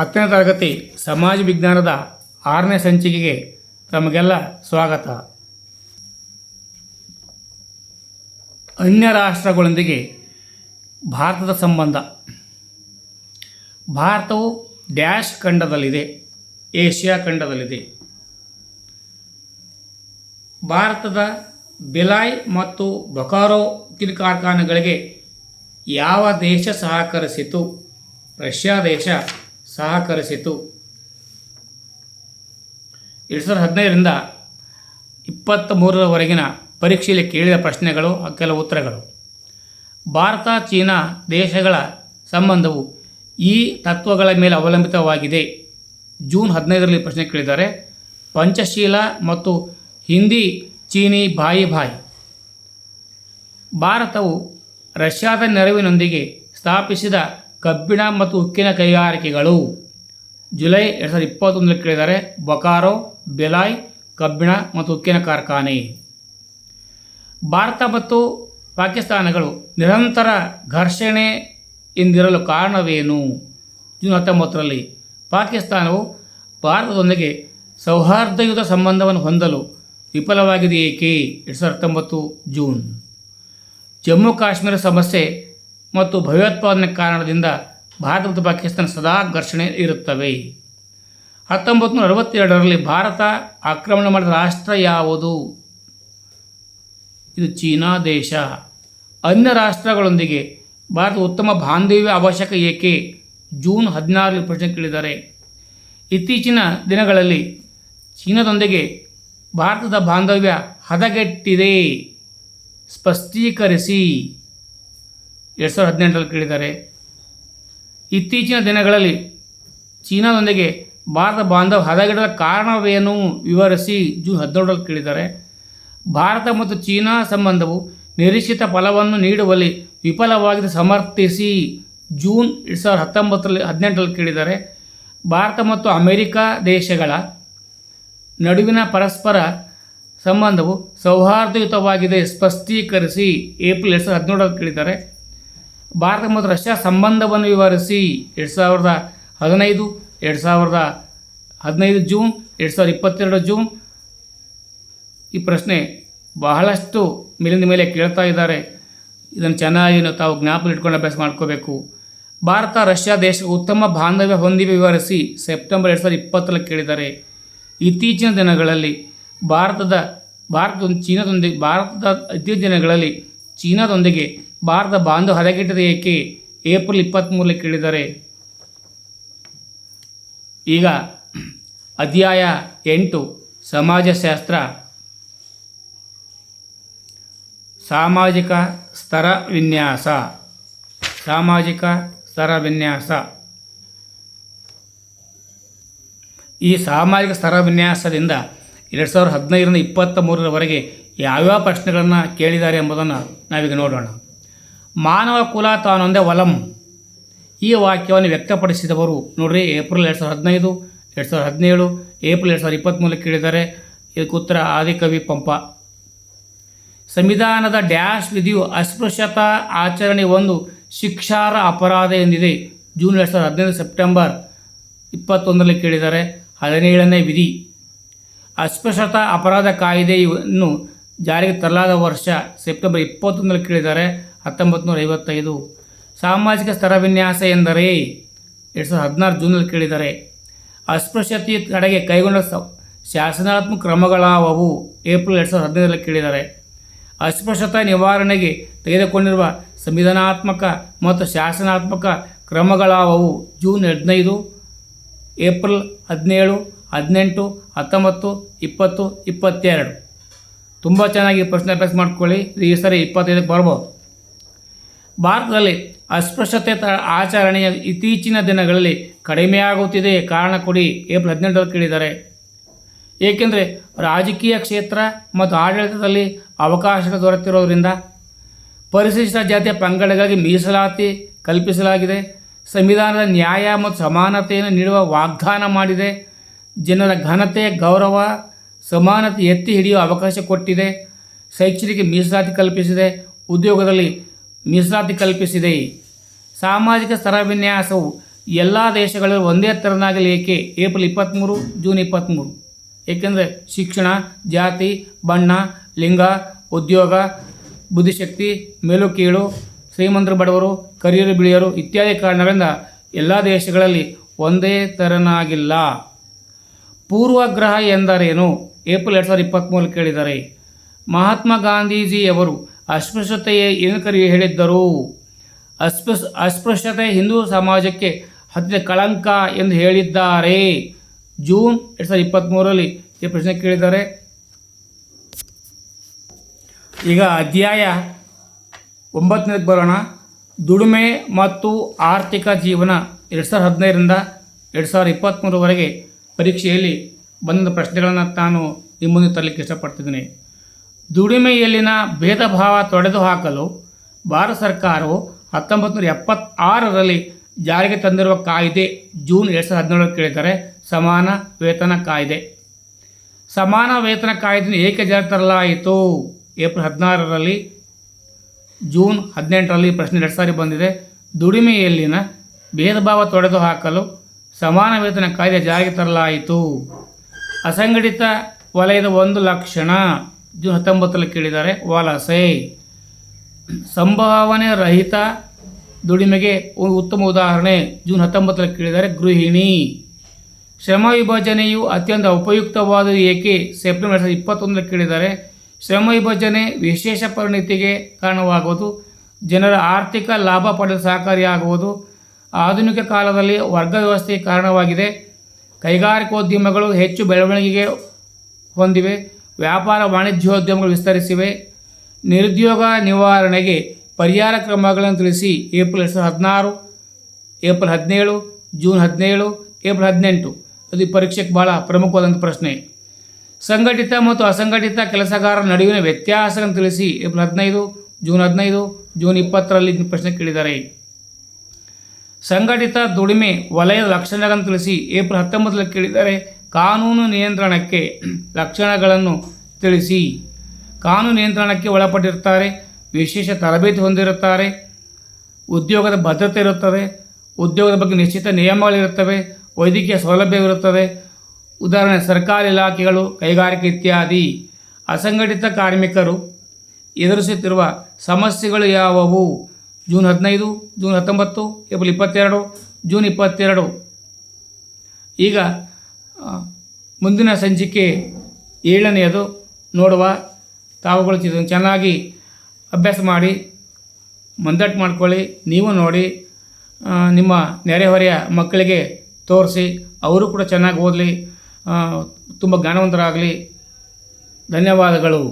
ಹತ್ತನೇ ತರಗತಿ ಸಮಾಜ ವಿಜ್ಞಾನದ ಆರನೇ ಸಂಚಿಕೆಗೆ ತಮಗೆಲ್ಲ ಸ್ವಾಗತ. ಅನ್ಯ ರಾಷ್ಟ್ರಗಳೊಂದಿಗೆ ಭಾರತದ ಸಂಬಂಧ. ಭಾರತವು ಡ್ಯಾಶ್ ಖಂಡದಲ್ಲಿದೆ, ಏಷ್ಯಾ ಖಂಡದಲ್ಲಿದೆ. ಭಾರತದ ಬಿಲಾಯ್ ಮತ್ತು ಬೊಕಾರೋ ಉಕ್ಕಿನ ಕಾರ್ಖಾನೆಗಳಿಗೆ ಯಾವ ದೇಶ ಸಹಕರಿಸಿತು? ರಷ್ಯಾ ದೇಶ ಸಹಕರಿಸಿತು. ಎರಡು ಸಾವಿರದ ಹದಿನೈದರಿಂದ ಇಪ್ಪತ್ತ ಮೂರರವರೆಗಿನ ಪರೀಕ್ಷೆಯಲ್ಲಿ ಕೇಳಿದ ಪ್ರಶ್ನೆಗಳು, ಕೆಲವು ಉತ್ತರಗಳು. ಭಾರತ, ಚೀನಾ ದೇಶಗಳ ಸಂಬಂಧವು ಈ ತತ್ವಗಳ ಮೇಲೆ ಅವಲಂಬಿತವಾಗಿದೆ. ಜೂನ್ ಹದಿನೈದರಲ್ಲಿ ಪ್ರಶ್ನೆ ಕೇಳಿದ್ದಾರೆ. ಪಂಚಶೀಲ ಮತ್ತು ಹಿಂದಿ, ಚೀನಿ ಬಾಯಿ ಬಾಯಿ ಭಾರತವು ರಷ್ಯಾದ ನೆರವಿನೊಂದಿಗೆ ಸ್ಥಾಪಿಸಿದ ಕಬ್ಬಿಣ ಮತ್ತು ಉಕ್ಕಿನ ಕೈಗಾರಿಕೆಗಳು. ಜುಲೈ ಎರಡು ಸಾವಿರದ ಇಪ್ಪತ್ತೊಂದರಲ್ಲಿ ಕೇಳಿದರೆ, ಬೊಕಾರೋ, ಬೆಲಾಯ್, ಕಬ್ಬಿಣ ಮತ್ತು ಉಕ್ಕಿನ ಕಾರ್ಖಾನೆ. ಭಾರತ ಮತ್ತು ಪಾಕಿಸ್ತಾನಗಳು ನಿರಂತರ ಘರ್ಷಣೆ ಎಂದಿರಲು ಕಾರಣವೇನು? ಜೂನ್ ಹತ್ತೊಂಬತ್ತರಲ್ಲಿ ಪಾಕಿಸ್ತಾನವು ಭಾರತದೊಂದಿಗೆ ಸೌಹಾರ್ದಯುತ ಸಂಬಂಧವನ್ನು ಹೊಂದಲು ವಿಫಲವಾಗಿದೆ ಏಕೆ ಎರಡು ಸಾವಿರದ ಹತ್ತೊಂಬತ್ತು ಜೂನ್. ಜಮ್ಮು ಕಾಶ್ಮೀರ ಸಮಸ್ಯೆ ಮತ್ತು ಭಯೋತ್ಪಾದನೆ ಕಾರಣದಿಂದ ಭಾರತ ಮತ್ತು ಪಾಕಿಸ್ತಾನ ಸದಾ ಘರ್ಷಣೆ ಇರುತ್ತವೆ. ಹತ್ತೊಂಬತ್ತು ನೂರ ಅರವತ್ತೆರಡರಲ್ಲಿ ಭಾರತ ಆಕ್ರಮಣ ಮಾಡಿದ ರಾಷ್ಟ್ರ ಯಾವುದು? ಇದು ಚೀನಾ ದೇಶ. ಅನ್ಯ ರಾಷ್ಟ್ರಗಳೊಂದಿಗೆ ಭಾರತ ಉತ್ತಮ ಬಾಂಧವ್ಯ ಅವಶ್ಯಕ ಏಕೆ? ಜೂನ್ ಹದಿನಾರರಲ್ಲಿ ಪ್ರಶ್ನೆ ಕೇಳಿದ್ದಾರೆ. ಇತ್ತೀಚಿನ ದಿನಗಳಲ್ಲಿ ಚೀನಾದೊಂದಿಗೆ ಭಾರತದ ಬಾಂಧವ್ಯ ಹದಗೆಟ್ಟಿದೆ. ಸ್ಪಷ್ಟೀಕರಿಸಿ. ಎರಡು ಸಾವಿರದ ಹದಿನೆಂಟರಲ್ಲಿ ಕೇಳಿದ್ದಾರೆ. ಇತ್ತೀಚಿನ ದಿನಗಳಲ್ಲಿ ಚೀನಾದೊಂದಿಗೆ ಭಾರತ ಬಾಂಧವ ಹದಗೆಡದ ಕಾರಣವೇನು ವಿವರಿಸಿ ಜೂನ್ ಹದಿನೇಳರಲ್ಲಿ ಕೇಳಿದ್ದಾರೆ. ಭಾರತ ಮತ್ತು ಚೀನಾ ಸಂಬಂಧವು ನಿರೀಕ್ಷಿತ ಫಲವನ್ನು ನೀಡುವಲ್ಲಿ ವಿಫಲವಾಗಿದೆ ಸಮರ್ಥಿಸಿ ಜೂನ್ ಎರಡು ಸಾವಿರದ ಹತ್ತೊಂಬತ್ತರಲ್ಲಿ ಹದಿನೆಂಟರಲ್ಲಿ ಕೇಳಿದ್ದಾರೆ. ಭಾರತ ಮತ್ತು ಅಮೆರಿಕ ದೇಶಗಳ ನಡುವಿನ ಪರಸ್ಪರ ಸಂಬಂಧವು ಸೌಹಾರ್ದಯುತವಾಗಿದೆ, ಸ್ಪಷ್ಟೀಕರಿಸಿ ಏಪ್ರಿಲ್ ಎರಡು ಸಾವಿರದ ಹದಿನೇಳರಲ್ಲಿ ಕೇಳಿದ್ದಾರೆ. ಭಾರತ ಮತ್ತು ರಷ್ಯಾ ಸಂಬಂಧವನ್ನು ವಿವರಿಸಿ ಎರಡು ಸಾವಿರದ ಹದಿನೈದು, ಎರಡು ಸಾವಿರದ ಹದಿನೈದು ಜೂನ್, ಎರಡು ಸಾವಿರದ ಇಪ್ಪತ್ತೆರಡು ಜೂನ್. ಈ ಪ್ರಶ್ನೆ ಬಹಳಷ್ಟು ಮೇಲಿಂದ ಮೇಲೆ ಕೇಳ್ತಾ ಇದ್ದಾರೆ. ಇದನ್ನು ಚೆನ್ನಾಗಿ ತಾವು ಜ್ಞಾಪಕ ಇಟ್ಕೊಂಡು ಅಭ್ಯಾಸ ಮಾಡ್ಕೋಬೇಕು. ಭಾರತ, ರಷ್ಯಾ ದೇಶ ಉತ್ತಮ ಬಾಂಧವ್ಯ ಹೊಂದಿವೆ ವಿವರಿಸಿ ಸೆಪ್ಟೆಂಬರ್ ಎರಡು ಸಾವಿರದ ಇಪ್ಪತ್ತರಲ್ಲಿ ಕೇಳಿದ್ದಾರೆ. ಇತ್ತೀಚಿನ ದಿನಗಳಲ್ಲಿ ಭಾರತದ ಭಾರತ ಚೀನಾದೊಂದಿಗೆ ಭಾರತದ ಇತ್ತೀಚಿನ ದಿನಗಳಲ್ಲಿ ಚೀನಾದೊಂದಿಗೆ ಭಾರತ ಬಾಂಧವ ಹದಗೆಟ್ಟದ ಏಕೆ? ಏಪ್ರಿಲ್ ಇಪ್ಪತ್ತ್ಮೂರಲ್ಲಿ ಕೇಳಿದರೆ. ಈಗ ಅಧ್ಯಾಯ ಎಂಟು, ಸಮಾಜಶಾಸ್ತ್ರ. ಸಾಮಾಜಿಕ ಸ್ತರ ವಿನ್ಯಾಸ. ಸಾಮಾಜಿಕ ಸ್ತರ ವಿನ್ಯಾಸ. ಈ ಸಾಮಾಜಿಕ ಸ್ತರ ವಿನ್ಯಾಸದಿಂದ ಎರಡು ಸಾವಿರದ ಹದಿನೈದರಿಂದ ಇಪ್ಪತ್ತ ಮೂರರವರೆಗೆ ಯಾವ್ಯಾವ ಪ್ರಶ್ನೆಗಳನ್ನು ಕೇಳಿದ್ದಾರೆ ಎಂಬುದನ್ನು ನಾವೀಗ ನೋಡೋಣ. ಮಾನವ ಕುಲ ತಾನೊಂದೇ ವಲಂ. ಈ ವಾಕ್ಯವನ್ನು ವ್ಯಕ್ತಪಡಿಸಿದವರು ನೋಡ್ರಿ, ಏಪ್ರಿಲ್ ಎರಡು ಸಾವಿರದ ಹದಿನೈದು, ಎರಡು ಸಾವಿರದ ಹದಿನೇಳು, ಏಪ್ರಿಲ್ ಎರಡು ಸಾವಿರದ ಇಪ್ಪತ್ತ್ಮೂರಕ್ಕೆ ಕೇಳಿದ್ದಾರೆ. ಇದಕ್ಕೆ ಉತ್ತರ ಆದಿಕವಿ ಪಂಪ. ಸಂವಿಧಾನದ ಡ್ಯಾಶ್ ವಿಧಿಯು ಅಸ್ಪೃಶ್ಯತಾ ಆಚರಣೆ ಒಂದು ಶಿಕ್ಷಾರ ಅಪರಾಧ ಎಂದಿದೆ. ಜೂನ್ ಎರಡು ಸಾವಿರದ ಹದಿನೈದು ಸೆಪ್ಟೆಂಬರ್ ಇಪ್ಪತ್ತೊಂದರಲ್ಲಿ ಕೇಳಿದ್ದಾರೆ. ಹದಿನೇಳನೇ ವಿಧಿ. ಅಸ್ಪೃಶ್ಯತಾ ಅಪರಾಧ ಕಾಯ್ದೆಯನ್ನು ಜಾರಿಗೆ ತರಲಾದ ವರ್ಷ ಸೆಪ್ಟೆಂಬರ್ ಇಪ್ಪತ್ತೊಂದರಲ್ಲಿ ಕೇಳಿದ್ದಾರೆ. ಹತ್ತೊಂಬತ್ತು ನೂರ ಐವತ್ತೈದು ಸಾಮಾಜಿಕ ಸ್ತರ ವಿನ್ಯಾಸ ಎಂದರೆ ಎರಡು ಸಾವಿರದ ಹದಿನಾರು ಜೂನಲ್ಲಿ ಕೇಳಿದ್ದಾರೆ ಅಸ್ಪೃಶ್ಯತೆಯ ತಡೆಗೆ ಕೈಗೊಂಡ ಶಾಸನಾತ್ಮಕ ಕ್ರಮಗಳಾವವು ಏಪ್ರಿಲ್ ಎರಡು ಸಾವಿರದ ಹದಿನೈದರಲ್ಲಿ ಕೇಳಿದ್ದಾರೆ ಅಸ್ಪೃಶ್ಯತಾ ನಿವಾರಣೆಗೆ ತೆಗೆದುಕೊಂಡಿರುವ ಸಂವಿಧಾನಾತ್ಮಕ ಮತ್ತು ಶಾಸನಾತ್ಮಕ ಕ್ರಮಗಳಾವವು ಜೂನ್ ಹದಿನೈದು, ಏಪ್ರಿಲ್ ಹದಿನೇಳು, ಹದಿನೆಂಟು, ಹತ್ತೊಂಬತ್ತು, ಇಪ್ಪತ್ತು, ಇಪ್ಪತ್ತೆರಡು. ತುಂಬ ಚೆನ್ನಾಗಿ ಪ್ರಶ್ನೆ ಅಭ್ಯಾಸ ಮಾಡ್ಕೊಳ್ಳಿ. ಈ ಸರಿ ಇಪ್ಪತ್ತೈದಕ್ಕೆ ಬರ್ಬೋದು. ಭಾರತದಲ್ಲಿ ಅಸ್ಪೃಶ್ಯತೆ ತ ಆಚರಣೆಯ ಇತ್ತೀಚಿನ ದಿನಗಳಲ್ಲಿ ಕಡಿಮೆಯಾಗುತ್ತಿದೆ ಕಾರಣ ಕೊಡಿ ಏಪ್ರಿಲ್ ಹದಿನೆಂಟರಲ್ಲಿ ಕೇಳಿದ್ದಾರೆ. ಏಕೆಂದರೆ ರಾಜಕೀಯ ಕ್ಷೇತ್ರ ಮತ್ತು ಆಡಳಿತದಲ್ಲಿ ಅವಕಾಶ ದೊರೆತಿರೋದ್ರಿಂದ ಪರಿಶಿಷ್ಟ ಜಾತಿಯ ಪಂಗಡಗಳಿಗೆ ಮೀಸಲಾತಿ ಕಲ್ಪಿಸಲಾಗಿದೆ. ಸಂವಿಧಾನದ ನ್ಯಾಯ ಮತ್ತು ಸಮಾನತೆಯನ್ನು ನೀಡುವ ವಾಗ್ದಾನ ಮಾಡಿದೆ. ಜನರ ಘನತೆ, ಗೌರವ, ಸಮಾನತೆ ಎತ್ತಿ ಹಿಡಿಯುವ ಅವಕಾಶ ಕೊಟ್ಟಿದೆ. ಶೈಕ್ಷಣಿಕ ಮೀಸಲಾತಿ ಕಲ್ಪಿಸಿದೆ. ಉದ್ಯೋಗದಲ್ಲಿ ಮೀಸಲಾತಿ ಕಲ್ಪಿಸಿದೆ. ಸಾಮಾಜಿಕ ಸ್ತರವಿನ್ಯಾಸವು ಎಲ್ಲ ದೇಶಗಳಲ್ಲಿ ಒಂದೇ ಥರನಾಗಲಿ ಏಕೆ ಏಪ್ರಿಲ್ ಇಪ್ಪತ್ತ್ಮೂರು ಜೂನ್ ಇಪ್ಪತ್ತ್ಮೂರು ಏಕೆಂದರೆ ಶಿಕ್ಷಣ, ಜಾತಿ, ಬಣ್ಣ, ಲಿಂಗ, ಉದ್ಯೋಗ, ಬುದ್ಧಿಶಕ್ತಿ ಮೇಲು ಕೀಳು ಶ್ರೀಮಂತರು, ಬಡವರು, ಕರಿಯರು, ಬಿಳಿಯರು ಇತ್ಯಾದಿ ಕಾರಣಗಳಿಂದ ಎಲ್ಲ ದೇಶಗಳಲ್ಲಿ ಒಂದೇ ಥರನಾಗಿಲ್ಲ ಪೂರ್ವಗ್ರಹ ಎಂದರೇನು? ಏಪ್ರಿಲ್ ಎರಡು ಸಾವಿರದ ಇಪ್ಪತ್ತ್ಮೂರು ಕೇಳಿದ್ದಾರೆ ಮಹಾತ್ಮ ಗಾಂಧೀಜಿಯವರು ಅಸ್ಪೃಶ್ಯತೆಯೇ ಏನಕರಿಗೆ ಕರಿ ಹೇಳಿದ್ದರು? ಅಸ್ಪೃಶ್, ಅಸ್ಪೃಶ್ಯತೆ ಹಿಂದೂ ಸಮಾಜಕ್ಕೆ ಹತ್ತಿದ ಕಳಂಕ ಎಂದು ಹೇಳಿದ್ದಾರೆ. ಜೂನ್ ಎರಡು ಸಾವಿರದ ಇಪ್ಪತ್ತ್ಮೂರರಲ್ಲಿ ಈ ಪ್ರಶ್ನೆ ಕೇಳಿದ್ದಾರೆ. ಈಗ ಅಧ್ಯಾಯ ಒಂಬತ್ತನೇದಕ್ಕೆ ಬರೋಣ. ದುಡಿಮೆ ಮತ್ತು ಆರ್ಥಿಕ ಜೀವನ ಎರಡು ಸಾವಿರದ ಹದಿನೈದರಿಂದ ಎರಡು ಸಾವಿರದ ಇಪ್ಪತ್ತ್ಮೂರವರೆಗೆ ಪರೀಕ್ಷೆಯಲ್ಲಿ ಬಂದ ಪ್ರಶ್ನೆಗಳನ್ನು ತಾನು ನಿಮ್ಮ ಮುಂದೆ ತರಲಿಕ್ಕೆ ಇಷ್ಟಪಡ್ತಿದ್ದೀನಿ. ದುಡಿಮೆಯಲ್ಲಿನ ಭೇದ ಭಾವ ತೊಡೆದುಹಾಕಲು ಭಾರತ ಸರ್ಕಾರವು ಹತ್ತೊಂಬತ್ತು ನೂರ ಎಪ್ಪತ್ತಾರರಲ್ಲಿ ಜಾರಿಗೆ ತಂದಿರುವ ಕಾಯ್ದೆ ಜೂನ್ ಎರಡು ಸಾವಿರದ ಹದಿನೇಳರಲ್ಲಿ ಕೇಳಿದರೆ ಸಮಾನ ವೇತನ ಕಾಯ್ದೆ. ಸಮಾನ ವೇತನ ಕಾಯ್ದೆಯನ್ನು ಏಕೆ ಜಾರಿ ತರಲಾಯಿತು? ಏಪ್ರಿಲ್ ಹದಿನಾರರಲ್ಲಿ, ಜೂನ್ ಹದಿನೆಂಟರಲ್ಲಿ ಪ್ರಶ್ನೆ ಎರಡು ಸಾರಿ ಬಂದಿದೆ. ದುಡಿಮೆಯಲ್ಲಿನ ಭೇದ ಭಾವ ತೊಡೆದುಹಾಕಲು ಸಮಾನ ವೇತನ ಕಾಯ್ದೆ ಜಾರಿಗೆ ತರಲಾಯಿತು. ಅಸಂಘಟಿತ ವಲಯದ ಒಂದು ಲಕ್ಷಣ. ಹತ್ತೊಂಬತ್ತರಲ್ಲಿ ಕೇಳಿದ್ದಾರೆ ವಲಸೆ ಸಂಭಾವನೆ ರಹಿತ ದುಡಿಮೆಗೆ ಉತ್ತಮ ಉದಾಹರಣೆ, ಜೂನ್ ಹತ್ತೊಂಬತ್ತರಲ್ಲಿ ಕೇಳಿದ್ದಾರೆ, ಗೃಹಿಣಿ. ಶ್ರಮ ವಿಭಜನೆಯು ಅತ್ಯಂತ ಉಪಯುಕ್ತವಾದ ಏಕೆ? ಸೆಪ್ಟೆಂಬರ್ ಎರಡು ಸಾವಿರದ ಇಪ್ಪತ್ತೊಂದರಲ್ಲಿ ಕೇಳಿದ್ದಾರೆ, ಶ್ರಮ ವಿಭಜನೆ ವಿಶೇಷ ಪರಿಣಿತಿಗೆ ಕಾರಣವಾಗುವುದು, ಜನರ ಆರ್ಥಿಕ ಲಾಭ ಪಡೆಯಲು ಸಹಕಾರಿಯಾಗುವುದು, ಆಧುನಿಕ ಕಾಲದಲ್ಲಿ ವರ್ಗ ವ್ಯವಸ್ಥೆಗೆ ಕಾರಣವಾಗಿದೆ, ಕೈಗಾರಿಕೋದ್ಯಮಗಳು ಹೆಚ್ಚು ಬೆಳವಣಿಗೆಗೆ ಹೊಂದಿವೆ ವ್ಯಾಪಾರ ವಾಣಿಜ್ಯೋದ್ಯಮಗಳು ವಿಸ್ತರಿಸಿವೆ. ನಿರುದ್ಯೋಗ ನಿವಾರಣೆಗೆ ಪರಿಹಾರ ಕ್ರಮಗಳನ್ನು ತಿಳಿಸಿ ಏಪ್ರಿಲ್ ಎರಡು ಹದಿನಾರು, ಏಪ್ರಿಲ್ ಹದಿನೇಳು, ಜೂನ್ ಹದಿನೇಳು, ಏಪ್ರಿಲ್ ಹದಿನೆಂಟು. ಅದು ಪರೀಕ್ಷೆಗೆ ಭಾಳ ಪ್ರಮುಖವಾದಂಥ ಪ್ರಶ್ನೆ. ಸಂಘಟಿತ ಮತ್ತು ಅಸಂಘಟಿತ ಕೆಲಸಗಾರರ ನಡುವಿನ ವ್ಯತ್ಯಾಸಗಳನ್ನು ತಿಳಿಸಿ ಏಪ್ರಿಲ್ ಹದಿನೈದು, ಜೂನ್ ಹದಿನೈದು, ಜೂನ್ ಇಪ್ಪತ್ತರಲ್ಲಿ ಪ್ರಶ್ನೆ ಕೇಳಿದ್ದಾರೆ. ಸಂಘಟಿತ ದುಡಿಮೆ ವಲಯದ ಲಕ್ಷಣಗಳನ್ನು ತಿಳಿಸಿ ಏಪ್ರಿಲ್ ಹತ್ತೊಂಬತ್ತರಲ್ಲಿ ಕೇಳಿದರೆ ಕಾನೂನು ನಿಯಂತ್ರಣಕ್ಕೆ ಲಕ್ಷಣಗಳನ್ನು ತಿಳಿಸಿ. ಕಾನೂನು ನಿಯಂತ್ರಣಕ್ಕೆ ಒಳಪಟ್ಟಿರ್ತಾರೆ ವಿಶೇಷ ತರಬೇತಿ ಹೊಂದಿರುತ್ತಾರೆ, ಉದ್ಯೋಗದ ಭದ್ರತೆ ಇರುತ್ತದೆ, ಉದ್ಯೋಗದ ಬಗ್ಗೆ ನಿಶ್ಚಿತ ನಿಯಮಗಳಿರುತ್ತವೆ, ವೈದ್ಯಕೀಯ ಸೌಲಭ್ಯವಿರುತ್ತದೆ ಉದಾಹರಣೆ ಸರ್ಕಾರಿ ಇಲಾಖೆಗಳು, ಕೈಗಾರಿಕೆ ಇತ್ಯಾದಿ. ಅಸಂಘಟಿತ ಕಾರ್ಮಿಕರು ಎದುರಿಸುತ್ತಿರುವ ಸಮಸ್ಯೆಗಳು ಯಾವುವು? ಜೂನ್ ಹದಿನೈದು, ಜೂನ್ ಹತ್ತೊಂಬತ್ತು, ಏಪ್ರಿಲ್ ಇಪ್ಪತ್ತೆರಡು, ಜೂನ್ ಇಪ್ಪತ್ತೆರಡು. ಈಗ ಮುಂದಿನ ಸಂಚಿಕೆ ಏಳನೆಯದು ನೋಡುವ ತಾವುಗಳು ಚೆನ್ನಾಗಿ ಅಭ್ಯಾಸ ಮಾಡಿ ಮಂದಟ್ಟು ಮಾಡ್ಕೊಳ್ಳಿ, ನೀವು ನೋಡಿ ನಿಮ್ಮ ನೆರೆಹೊರೆಯ ಮಕ್ಕಳಿಗೆ ತೋರಿಸಿ, ಅವರು ಕೂಡ ಚೆನ್ನಾಗಿ ಓದಲಿ ತುಂಬ ಜ್ಞಾನವಂತರಾಗಲಿ. ಧನ್ಯವಾದಗಳು.